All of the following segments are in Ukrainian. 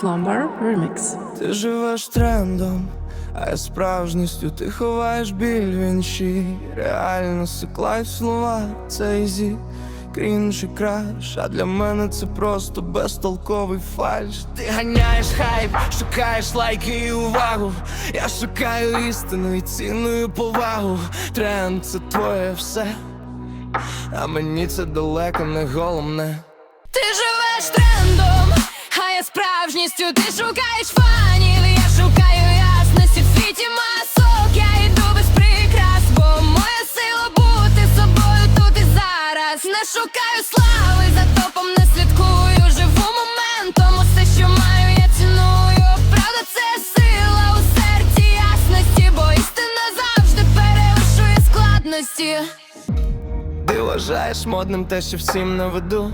Plumber Remix. Ти живеш трендом, а я справжністю. Ти ховаєш біль в іншій Реально сиклай слова, це ізі Крінж і краш, а для мене це просто безтолковий фальш. Ти ганяєш хайп, шукаєш лайки і увагу. Я шукаю істину і ціную повагу. Тренд це твоє все, а мені це далеко не головне. Ти живеш трендом, а я справжністю. Ти шукаєш фанів, я шукаю шукаю слави, за топом не слідкую, живу моментом, усе, що маю, я ціную. Правда, це сила у серці ясності, бо істина завжди перевершує складності. Ти вважаєш модним те, що всім на виду.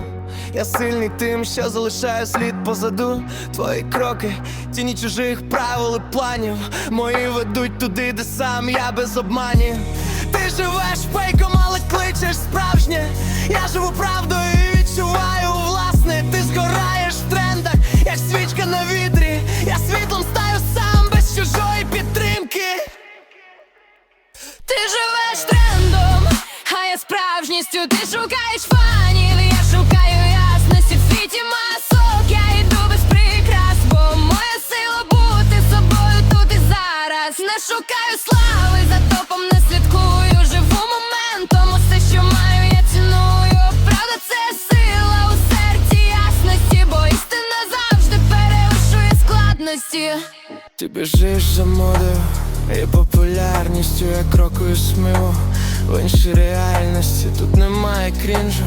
Я сильний тим, що залишаю слід позаду. Твої кроки, тіні чужих правил і планів. Мої ведуть туди, де сам я без обманів. Живеш фейком, але кличеш справжнє. Я живу правдою і відчуваю власне. Ти згораєш в трендах, як свічка на вітрі. Я світлом стаю сам без чужої підтримки. Ти живеш трендом, а я справжністю ти шукаєш фанів, я шукаю ясності в світі масок, я йду без прикрас, бо моя сила бути собою тут і зараз. Не шукаю слави, за топом не слідкую, складності. Ти біжиш за модою і популярністю, я крокую сміло в іншій реальності. Тут немає крінжу,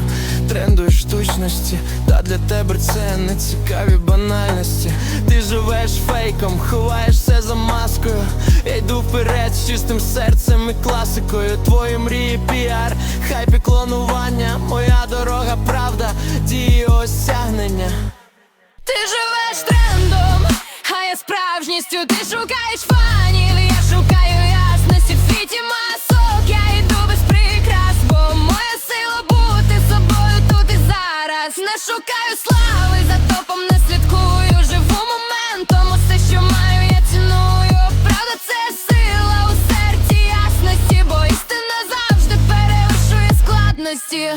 тренду і штучності. Та для тебе це не цікаві банальності. Ти живеш фейком, ховаєш все за маскою. Я йду вперед з чистим серцем і класикою. Твої мрії, піар, хайп і клонування. Моя дорога, правда, дії осягнення. Ти живеш Вдячністю ти шукаєш фанів, я шукаю ясності в світі масок, я йду без прикрас, бо моя сила бути собою тут і зараз. Не шукаю слави, за топом не слідкую. Живу моментом, усе, що маю, я ціную. Правда, це сила у серці ясності, бо істина завжди перевищує складності.